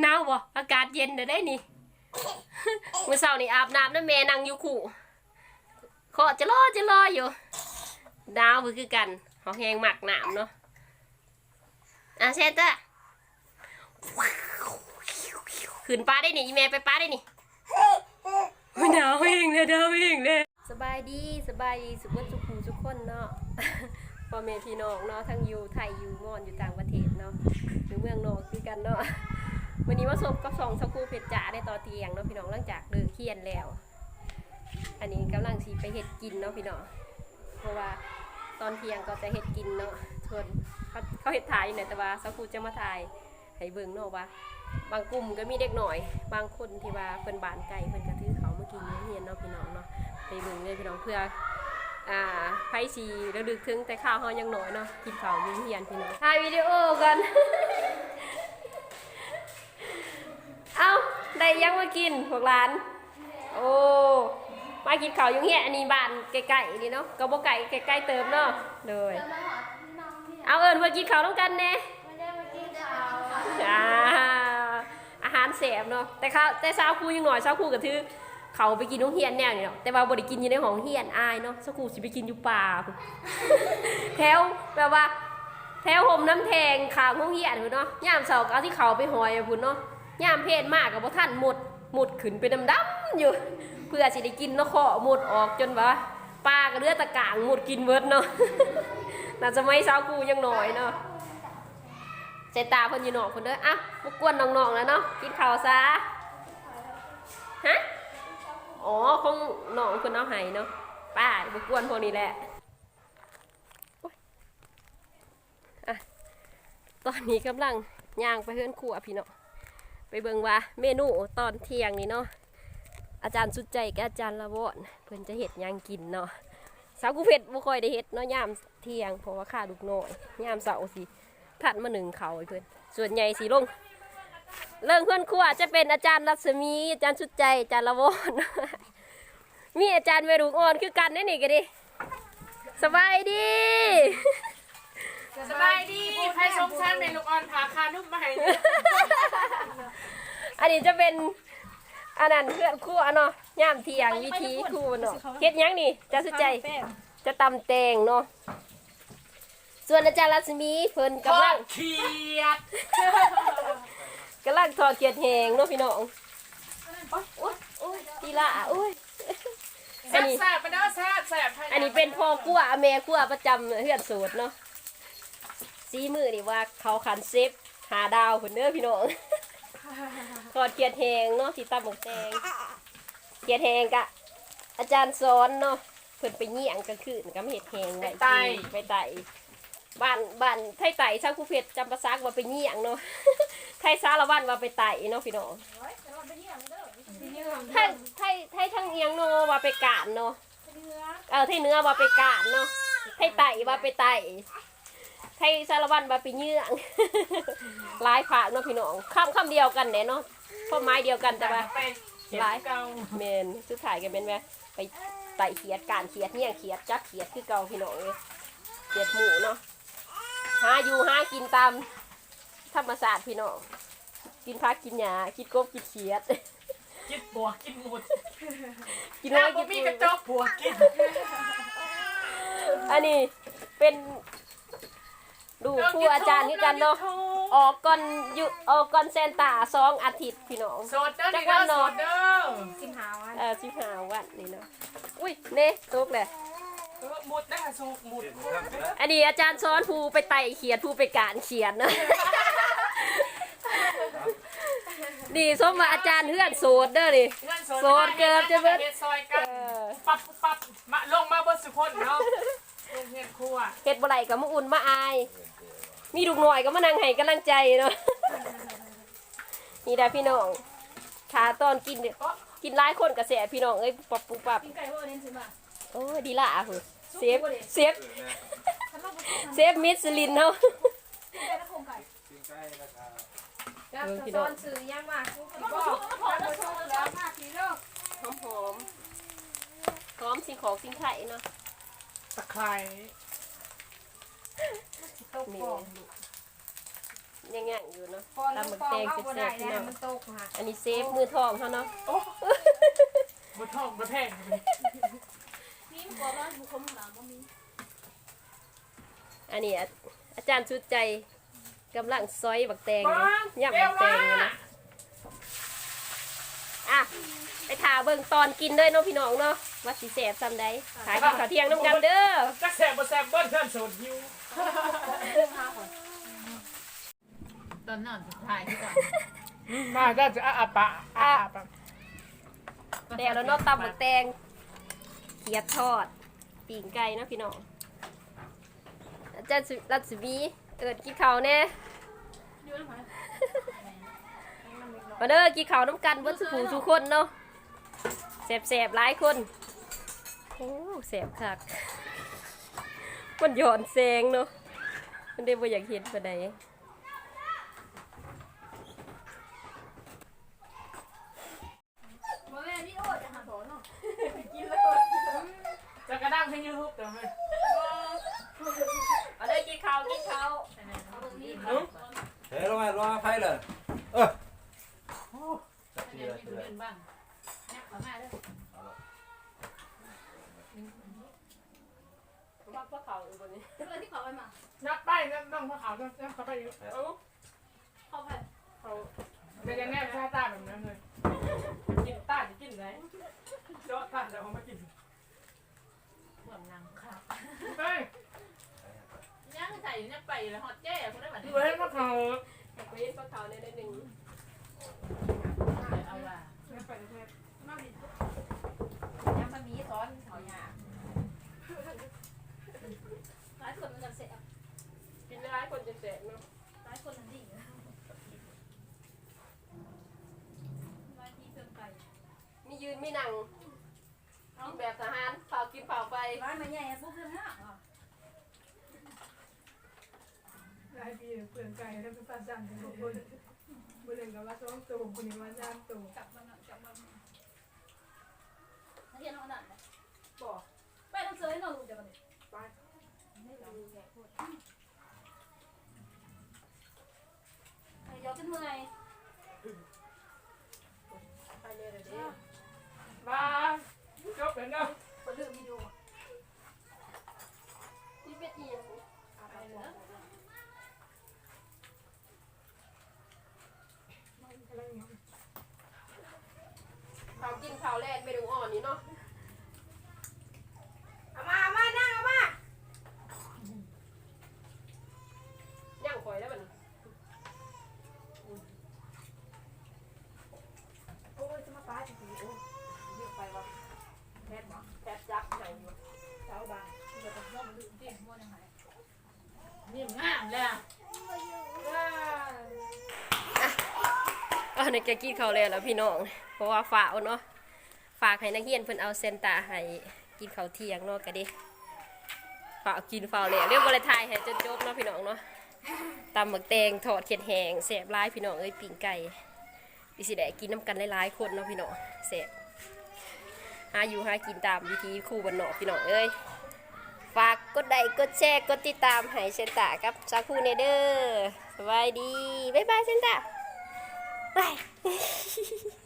หนาวบ่อากาศเย็นเด้อได้นี่มื้อเช้านี่อาบน้ำน้ำแม่นั่งอยู่คู่ขอจะรอจะรออยู่ ดาวคือคือกันเฮาแหงหมักน้ำเนาะอะเซนเตอร์ขึ้นป้าได้นี่อีแม่ไปป้าได้นี่หนาวเองเลยหนาวเองเลยสบายดีสบายดีสุขสุขทุกคนเนาะพ่อแม่พี่น้องเนาะทั้งอยู่ไทยอยู่มอนอยู่ต่างประเทศเนาะอยู่เมือง นอกคือกันเนาะวันนี้มาสบกับสองสกูเพชรจ๋าในต่อเตียงเนาะพี่น้องหลังจากเลิกเคียนแล้ว อันนี้กำลังสีไปเฮ็ดกินเนาะพี่น้องเพราะว่าตอนเที่ยงก็จะเฮ็ดกินเนาะส่วนเขาเขาเฮ็ดถ่ายอยู่เนี่ยแต่ว่าสกูจะมาถ่ายให้เบิ่งเนาะว่า บางกลุ่มก็มีเด็กหน่อย บางคนที่ว่าเพิ่นบานไก่เพิ่นก็ถือเขาเมากินอยู่เฮียนเนาะพี่น้องเนาะไปเบิ่งเลยพี่น้องเพื่ออ่าไผสีระลึกถึงแต่ข้าวเฮายังน้อยเนาะกินข้าวยู่เฮียนพี่น้องถ่ายวิดีโอกัน ยังมากินพวกร้าน โอ้ มากินข้าวอยุ่งเหี้ยอันนี้บ้านใกล้ๆนี่เนาะก็บ่ไก่ใกล้ๆเติมเนาะเลยจะมาหอดน้องเนี่ยเอาเอิญมากินข้าวต้องกันแน่ไม่ได้มากินข้าวอะอ่าอาหารแสบเนาะ แต่ข้าวแต่สาวครูยังหน่อยสาวครูก็ถือเขาไปกินน้องเฮียนแนวนี่เนาะ แต่ว่าบ่ได้กินอยู่ในห้องเฮียนอายเนาะสาวครูสิไปกินอยู่ป่าพุ่นแถวแบบว่าแถวห่มน้ำแทงขางห้องเฮียนพุ่นเนาะยามเสาร์ก็เอาที่เขาไปหอยอะพุ่นเนาะ ยามเพศมากกับบ่ทันหมดหมดขึ้นไปดำๆอยู่ เพื่อสิได้กินเนาะเคาะหมดออกจนว่าปลากับเรือตะกางหมดกินเบิดเนาะน่าจะไม่สาวครูยังหน้อยเนาะเจตาเพิ่นอยู่นอกเพิ่นเด้ออะรบกวนน้องๆแล้วเนาะกินข้าวซะฮะอ๋อคงน้องเพิ่นเอาให้เนาะป้าบ่กวนพวกนี้แหละอะตอนนี้กำลังย่างไปเฮือนครัวพี่เนาะ ไปเบิ่งว่าเมนูตอนเที่ยงนี่เนาะอาจารย์สุดใจกับอาจารย์ละวอนเพิ่อนจะเฮ็ดยังกินเนาะสาวกูเผ็ดบ่ค่อยได้เฮ็ดเนาะยามเที่ยงเพราะว่าข้าลูกน้อยยามเสาร์สิถัดมาหนึ่งเขาไอ้เพื่อนส่วนใหญ่สีลงเรื่องเพื่อนครัวจะเป็นอาจารย์รัศมี อาจารย์ชุดใจอาจารย์ละวอนมีอาจารย์เวรุกอ่อนคือกันนี่นี่กันดิสบายดี สบายดีใครชมชั้นเมลูกออนพาคานุ่มมาให้เนี่ย อั นนี้จะเป็นอันนั้นเพื่อนครัวเนาะย่ามเทียงวิธีครัวเนาะเฮ็ดหยังนี่จารย์สุใจ จะตำแตงเนาะส่วนอาจารย์รัศมีเพิ่นกำลังเขียดกำลังทอดเกียดแหงเนาะพี่น้องอ๊ยโอ๊ยโอ๊ยทีละอุ้ยแซ่บแซ่บไปเด้อแซ่บแซ่บอันนี้เป็นพ่อกั้วแม่กั้วประจำเฮือนสูตรเนาะซีมือนี่ว่าเขาขันเซฟหาดาวคนเด้อพี่น้อง ทอดเกียดแหงเนาะที่ตำหมกแดงเกียดแหงกะ อาจารย์สอนเนาะเพิ่นไปเยี่ยงกลางคืนก็ไม่เห็ดแหงไว้กินไปไต่บ้านบ้านไทยไต่ช่างผู้เพชรจำประซักว่าไปเยี่ยงเนาะไทยสารวันว่าไปไต่เนาะพี่น้องไทยไทยไทยทั้งเอียงเนาะว่าไปกาดเนาะเออไทยเนื้อว่าไปกาดเนาะไทยไต่ว่าไปไต่ ไทยสารวันว่าไปเยี่ยงหลายผากเนาะพี่น้องคำคำเดียวกันแหน่เนาะข้อไม้เดียวกันแต่ว่า ไปเขียดเก่าเมนสุดท้ายกันเป็นไหมไปไต่เขียดการเขียดเนี่ยเขียดจับเขียดคือเก่าพี่น้องเลยเขียดหมูเนาะหาอยู่หากินตามธรรมศาสตร์พี่น้องกินพักกินหญ้ากินกบกินเขียด กินบัวกินหมุดกินแล้น้อวยบ่กินมีปูกระจกบัวกินอันนี้เป็น ดูครูอาจารย์คือกันเนาะออกก่อนอยู่ออกก่อนเซนตาสองอาทิตย์พี่น้องโสดเด้อนี่เด้อโสดเด้อกินหาวันเออสิบห้าวันนี่เนาะอุ้ยเน่ตกเลยเออหมุดได้ค่ะโสดหมุดอันนี้อาจารย์สอนผู้ไปไต่เขียนผู้ไปการเขียนนะนี่ส้มว่าอาจารย์เพื่อนโสดเด้อนี่เพื่อนโสดโสดเกินจะเบิดฮ็ดซอยกัเอนอปั๊บปั๊บมาลงมาบนสุคนเนาะลง เฮ็ดครัวเฮ็ดบ่ไหลกับมาอุ่นมาอาย มีลูกหน่อยก็มานั่งให้กำลังใจเนาะ นี่ได้พี่น้องถ้าตอนกินเนี่ยกินหลายคนก็แสบพี่น้องเอ้ยปับปุบปับกินไก่ว่าเน้นสิมาโอ้ยดีละอะเหอะเซฟเซฟเซฟมิสลินเนาะ กินไก่ตะโคงไก่เออพี่น้องสื่อยังมาก็พอแล้วโสดแล้วมาทีเด้อหอมหอมหอมสิ่งของสิ่งไทยเนาะ ตะไคร้ต้มนี่ฟองยังย่างอยู่เนาะพอน้องตำหมึกปอแตงงเอาบ่แซ่ได้บๆพี่แล้น้วองมันตกค่ะอันนี้เซฟมือทองเขาเนาะโอ้บนท้องบนแพงเลยมีบ่ว่าบุคมหลังบ่มีอันนี้อาอาจารย์ชุดใจกำลังซอยบักแตงอยู่บ้างย่ำเร็บัวกแตมางอยู่กนะอะ ไปทาเบิ่งตอนกินด้วยเนาะพี่น้องเนาะว่าสิแสบซ้ำใดขายกินข้าวเที่ยงน้ำกันเด้อจะแสบบ่แสบเบิ้ลเพื่อนโสดยิวตอนนอนสุดท้ายที่ก่อนมาได้จะอาปะอาปะแต่แล้วเนาะตำบักแตงเขียดทอดปีงไก่เนาะพี่น้องอาจารย์สุรัศมีเอิดกินข้าวแน่อยู่นำไหนมาเด้อกินข้าวน้ำกันเบิ้สุขูทุกคนเนาะ แสบๆหลายคน โอ้แสบคักมันหย่อนแซงเนาะมันได้บ่อยากเห็นปานใดบ่แม่นี่โอ้จะหาสอนเนาะจะกระด้างให้ยูทูบเดี๋ยวให้มาเด้อกินข้าวกินข้าวเฮ้ยลงมาลงมาไฟเลยเออจับที เดี๋ยว ละ มี ที คน ละ อื่นบ้าง นักขอมาเด้อว่าพวกเขาอยู่บนนี้เรื่องที่ขาไปมานับไปนับน้องพระขาวนับนับเขาไปอยู่เอ้าเขาไปเขาเป็นยังไงชาตาแบบนั้นเลยกินตาจะกินไหนเจาะตาจะเอามากินห่วนางครับเฮ้ยย่างใส่เนี่ยไปแล้วฮอตแจ้คนได้แบบนี้ให้ยพระขาไปเห็นพวกเขาในได้หนึ่งเอาว่านับไปแค่มาดิ ยังมันมีซ้อนเขาหยา หลายคนมันจะเสีย กินร้ายคนจะแสบเนาะ หลายคนนั่นดีหลายที่เพิ่มไก่ มียืนมีนั่งกินแบบทหารเผา กินเผาไปร้านมันใหญ่พวกเพิ่นห้าอะหลายปีเปลืองไก่แล้วเป็นปลาจันทร์เป็นคนบุเรนกับว่าสองตัวคนนี้ว่าสามตัวกลับมาหน่อยกลับมาหน่อยนักเรียนเอานั่นนะบอกไปต้องเจอให้เราดูเดี๋ยวกันดิไปไม่รู้แกพูดไอ้ยอดขึ้นเมื่อยไปเลยเดี๋ยวนี้มาจบแล้วเนาะ คนลืมวิดีโอ นี่เป็นอีหยัง ไปเลยนะ เผากินเผาแรกไม่ดูอ่อนนี่เนาะ เอามาเอามานั่งเอามา ย่างข่อยแล้วมัน โอ้ยจะมาตายจริงๆโอ้ยเรียกไปวะแพทย์บ่ แทบจับไหนอยู่ เจ้าบางเดี๋ยวจะม่วงลืมที่ม่วงยังไง นี่งามแล้ว อ๋อในแกกินข้าวแล้วแล้วพี่น้อง เพราะว่าฝากเนาะ ฝากให้นักเรียนเพิ่นเอาเซนตาให้กินเขาเที่ยงเนาะก็ดิฝากกินฝากเลยเรียกว่าอะไรทายให้จนจบเนาะพี่น้องเนาะตำหมึกแตงทอดเขียดแหงแสบหลายพี่น้องเอ้ยปิ้งไก่ดิสิได้กินน้ำกันหลายๆคนเนาะพี่น้องแสบหาอยู่หากินตามวิธีคู่บนเนาะพี่น้องเอ้ยฝากกดไลค์กดแชร์กดติดตามให้เซนตากับซาคูเนเดอร์สบายดีบ๊ายบายเซนตา 哎，嘿嘿嘿嘿。